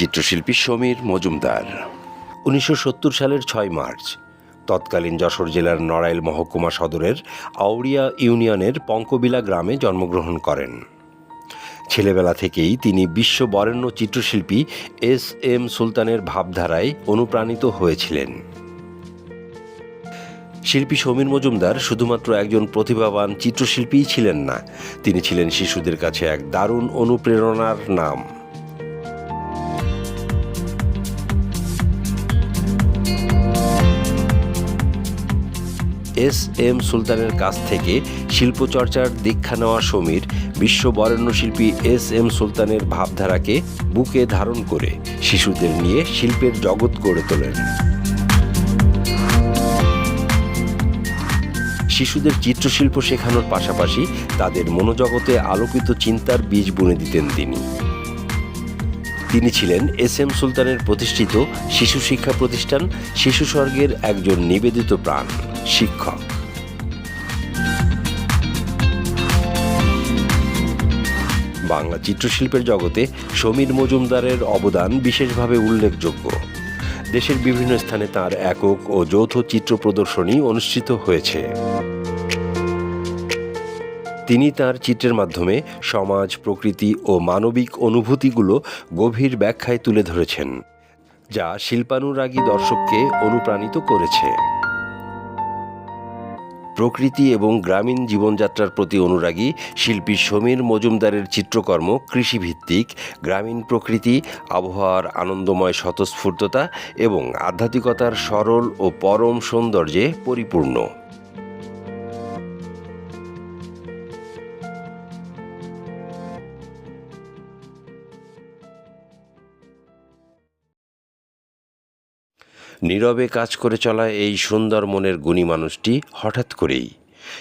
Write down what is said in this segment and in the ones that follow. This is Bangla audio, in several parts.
চিত্রশিল্পী সমীর মজুমদার। উনিশশো সত্তর সালের ছয় মার্চ, তৎকালীন যশোর জেলার নড়াইল মহকুমা সদরের আউড়িয়া ইউনিয়নের পঙ্কবিলা গ্রামে জন্মগ্রহণ করেন। ছেলেবেলা থেকেই তিনি বিশ্ব বরেণ্য চিত্রশিল্পী এস এম সুলতানের ভাবধারায় অনুপ্রাণিত হয়েছিলেন। শিল্পী সমীর মজুমদার শুধুমাত্র একজন প্রতিভাবান চিত্রশিল্পীই ছিলেন না, তিনি ছিলেন শিশুদের কাছে এক দারুণ অনুপ্রেরণার নাম। এস এম সুলতানের কাছ থেকে শিল্পচর্চার দীক্ষা নেওয়া সমীর বিশ্ব বরেণ্য শিল্পী এস এম সুলতানের ভাবধারাকে বুকে ধারণ করে শিশুদের নিয়ে শিল্পের জগৎ গড়ে তোলেন। শিশুদের চিত্রশিল্প শেখানোর পাশাপাশি তাদের মনোজগতে আলোকিত চিন্তার বীজ বুনে দিতেন তিনি। তিনি ছিলেন এস এম সুলতানের প্রতিষ্ঠিত শিশু শিক্ষা প্রতিষ্ঠান শিশু স্বর্গের একজন নিবেদিত প্রাণ। শিক্ষক। বাংলা চিত্রশিল্পের জগতে সমীর মজুমদারের অবদান বিশেষভাবে উল্লেখযোগ্য। দেশের বিভিন্ন স্থানে তার একক ও যৌথ চিত্র প্রদর্শনী অনুষ্ঠিত হয়েছে। তিনি তার চিত্রের মাধ্যমে সমাজ, প্রকৃতি ও মানবিক অনুভূতিগুলো গভীর ব্যাখ্যায় তুলে ধরেছেন, যা শিল্পানুরাগী দর্শককে অনুপ্রাণিত করেছে। প্রকৃতি এবং গ্রামীণ জীবনযাত্রার প্রতি অনুরাগী শিল্পী সমীর মজুমদারের চিত্রকর্ম কৃষিভিত্তিক, গ্রামীণ প্রকৃতি, আবহাওয়ার আনন্দময় স্বতঃস্ফূর্ততা এবং আধ্যাত্মিকতার সরল ও পরম সৌন্দর্যে পরিপূর্ণ। নীরবে কাজ করে চলা এই সুন্দর মনের গুণী মানুষটি হঠাৎ করেই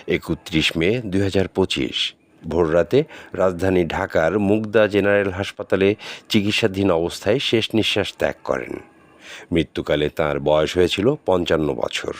একত্রিশ মে দুই হাজার পঁচিশ ভোররাতে রাজধানী ঢাকার মুগদা জেনারেল হাসপাতালে চিকিৎসাধীন অবস্থায় শেষ নিঃশ্বাস ত্যাগ করেন। মৃত্যুকালে তার বয়স হয়েছিল পঞ্চান্ন বছর।